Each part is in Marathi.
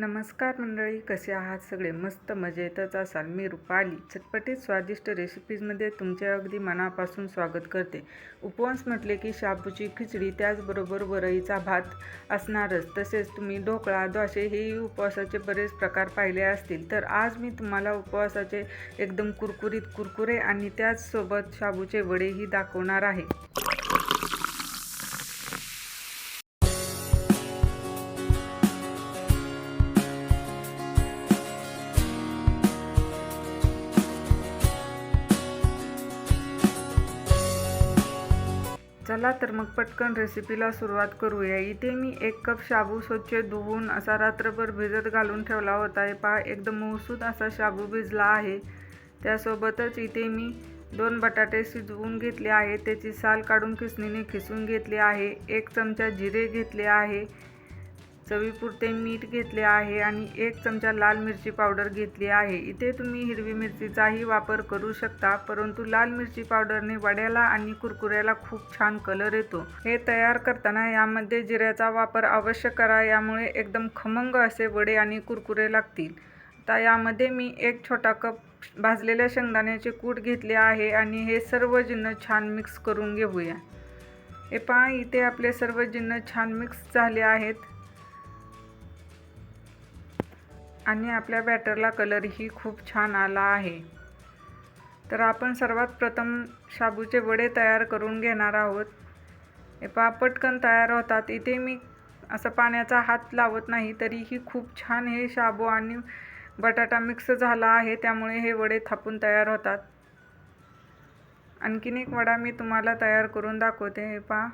नमस्कार मंडळी कसे आहात सगळे? मस्त मजेतच असाल. मी रुपाली चटपटीत स्वादिष्ट रेसिपीजमध्ये तुमचे अगदी मनापासून स्वागत करते. उपवास म्हटले की शाबूची खिचडी त्याचबरोबर वरईचा भात असणारच. तसेच तुम्ही ढोकळा द्वाशे हेही उपवासाचे बरेच प्रकार पाहिले असतील. तर आज मी तुम्हाला उपवासाचे एकदम कुरकुरीत कुरकुरे आणि त्याचसोबत शाबूचे वडेही दाखवणार आहे. चला तर मग पटकन रेसिपीला सुरुवात करूया. इथे मी एक कप शाबू स्वच्छ धुवून असा रात्रभर भिजत घालून ठेवला होता. आहे पहा एकदम मऊसूद असा शाबू भिजला आहे. त्यासोबतच इथे मी दोन बटाटे शिजवून घेतले आहे त्याची साल काढून खिसणीने खिसून घेतली आहे. एक चमचा जिरे घेतले आहे. चवीपुरते मीठ घेतले आहे आणि एक चमचा लाल मिरची पावडर घेतली आहे. इथे तुम्ही हिरवी मिरचीचाही वापर करू शकता परंतु लाल मिरची पावडरने वड्याला आणि कुरकुऱ्याला खूप छान कलर येतो. हे तयार करताना यामध्ये जिऱ्याचा वापर अवश्य करा यामुळे एकदम खमंग असे वडे आणि कुरकुरे लागतील. आता यामध्ये मी एक छोटा कप भाजलेल्या शेंगदाण्याचे कूट घेतले आहे आणि हे सर्व जिन्न छान मिक्स करून घेऊया. हे पहा इथे आपले सर्व जिन्न छान मिक्स झाले आहेत. आणि आपल्या बॅटरला कलरही खूप छान आला आहे. तर आपण सर्वात प्रथम शाबूचे वडे तयार करून घेणार आहोत. हे पा पटकन तयार होतात. इथे मी असं पाण्याचा हात लावत नाही तरीही खूप छान हे शाबू आणि बटाटा मिक्स झाला आहे त्यामुळे हे वडे थापून तयार होतात. आणखीन एक वडा मी तुम्हाला तयार करून दाखवते हे पहा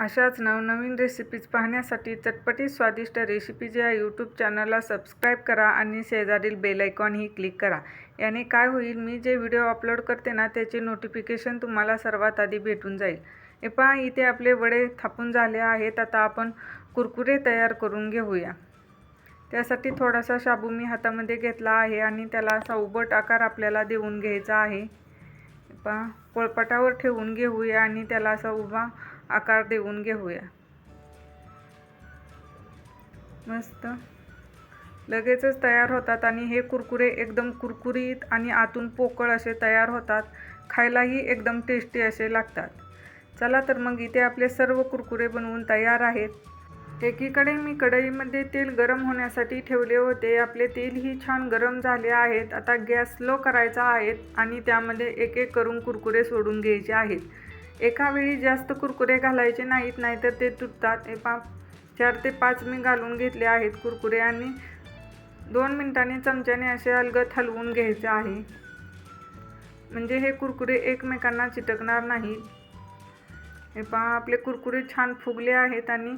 अशाच नवनवीन रेसिपीज पाहण्यासाठी चटपटी स्वादिष्ट रेसिपीज या यूट्यूब चॅनलला सबस्क्राईब करा आणि शेजारील बेल आयकॉनही क्लिक करा. याने काय होईल मी जे व्हिडिओ अपलोड करते ना त्याचे नोटिफिकेशन तुम्हाला सर्वात आधी भेटून जाईल. हे पहा इथे आपले वडे थापून झाले आहेत. आता आपण कुरकुरे तयार करून घेऊया. त्यासाठी थोडासा शाबू मी हातामध्ये घेतला आहे आणि त्याला असा उबट आकार आपल्याला देऊन घ्यायचा आहे. पहा पोळपाटावर ठेवून घेऊया आणि त्याला असा उभा आकार देऊन घेऊया. मस्त. लगेचच तयार होतात आणि हे कुरकुरे एकदम कुरकुरीत आणि आतून पोकळ असे तयार होतात. खायलाही एकदम टेस्टी असे लागतात. चला तर मग इथे आपले सर्व कुरकुरे बनवून तयार आहेत. एकीकडे मी कढईमध्ये तेल गरम होण्यासाठी ठेवले होते. आपले तेलही छान गरम झाले आहेत. आता गॅस स्लो करायचा आहे आणि त्यामध्ये एक एक करून कुरकुरे सोडून घ्यायचे आहेत. एका वेळी जास्त कुरकुरे घालायचे नाहीत नाहीतर ते तुटतात. हे पा चार ते पाच मी घालून घेतले आहेत कुरकुरे आणि दोन मिनिटांनी चमच्याने असे अलगत हलवून घ्यायचे आहे. म्हणजे हे कुरकुरे एकमेकांना चिटकणार नाहीत हे पहा आपले कुरकुरे छान फुगले आहेत आणि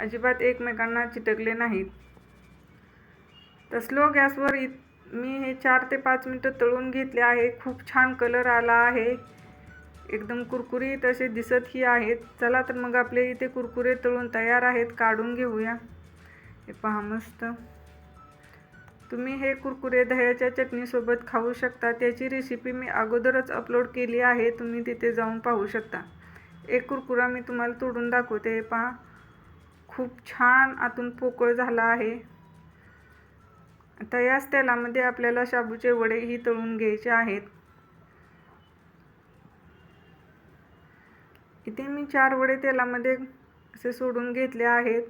अजिबात एकमेकांना चिटकले नाहीत. तर स्लो गॅसवर इ मी हे चार ते पाच मिनटं तळून घेतले आहे. खूप छान कलर आला आहे. एकदम कुरकुरीत असे दिसतही आहेत. चला तर मग आपले इथे कुरकुरे तळून तयार आहेत काढून घेऊया. हे पहा मस्त. तुम्ही हे कुरकुरे दह्याच्या चटणीसोबत खाऊ शकता. त्याची रेसिपी मी अगोदरच अपलोड केली आहे. तुम्ही तिथे जाऊन पाहू शकता. एक कुरकुरा मी तुम्हाला तोडून दाखवते. हे पहा. खूप छान आतून पोकळ झाला आहे. आता याच तेलामध्ये आपल्याला शाबूचे वडेही तळून घ्यायचे आहेत. इथे मी चार वडे तेलामध्ये असे सोडून घेतले आहेत.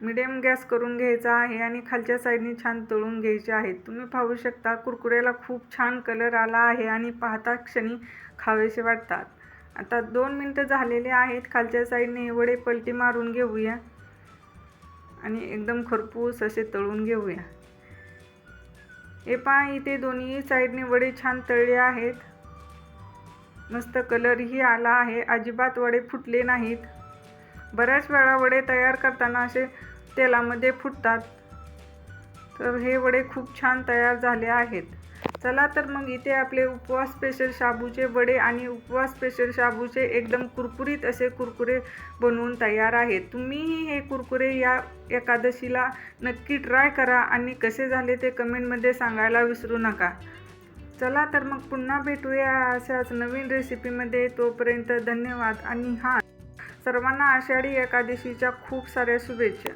मिडियम गॅस करून घ्यायचा आहे आणि खालच्या साईडने छान तळून घ्यायचे आहेत. तुम्ही पाहू शकता कुरकुऱ्याला खूप छान कलर आला आहे आणि पाहता क्षणी खावेसे वाटतात. आता दोन मिनटं झालेले आहेत. खालच्या साईडने वडे पलटी मारून घेऊया. आणि एकदम खरपूस असे तळून घेऊया. हे पहा इथे दोन्ही साईडने वडे छान तळले आहेत. मस्त कलरही आला आहे. अजिबात वडे फुटले नाहीत. बऱ्याच वेळा वडे तयार करताना असे तेलामध्ये फुटतात. तर हे वडे खूप छान तयार झाले आहेत. चला तर मग इथे आपले उपवास स्पेशल शाबूचे वडे आणि उपवास स्पेशल शाबूचे एकदम कुरकुरीत असे कुरकुरे बनवून तयार आहेत. तुम्हीही हे कुरकुरे या एकादशीला नक्की ट्राय करा आणि कसे झाले ते कमेंटमध्ये सांगायला विसरू नका. चला तर मग पुन्हा भेटूया अशाच नवीन रेसिपीमध्ये तोपर्यंत धन्यवाद आणि हां सर्वांना आषाढी एकादशीच्या खूप साऱ्या शुभेच्छा.